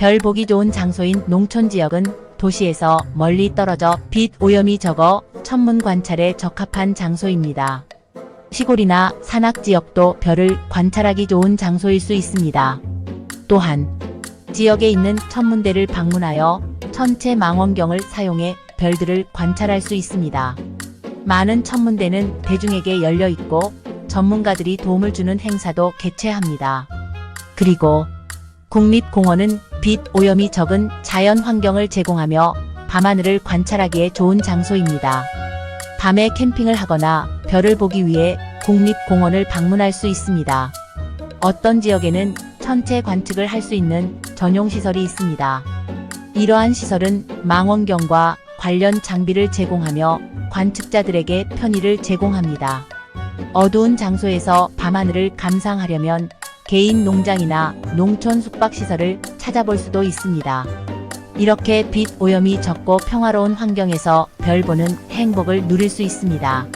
별 보기 좋은 장소인 농촌 지역은 도시에서 멀리 떨어져 빛 오염이 적어 천문 관찰에 적합한 장소입니다. 시골이나 산악 지역도 별을 관찰하기 좋은 장소일 수 있습니다. 또한 지역에 있는 천문대를 방문하여 천체 망원경을 사용해 별들을 관찰할 수 있습니다. 많은 천문대는 대중에게 열려 있고 전문가들이 도움을 주는 행사도 개최합니다. 그리고 국립공원은 빛 오염이 적은 자연 환경을 제공하며 밤하늘을 관찰하기에 좋은 장소입니다. 밤에 캠핑을 하거나 별을 보기 위해 국립공원을 방문할 수 있습니다. 어떤 지역에는 천체 관측을 할 수 있는 전용 시설이 있습니다. 이러한 시설은 망원경과 관련 장비를 제공하며 관측자들에게 편의를 제공합니다. 어두운 장소에서 밤하늘을 감상하려면 개인 농장이나 농촌 숙박시설을 찾아볼 수도 있습니다. 이렇게 빛 오염이 적고 평화로운 환경에서 별 보는 행복을 누릴 수 있습니다.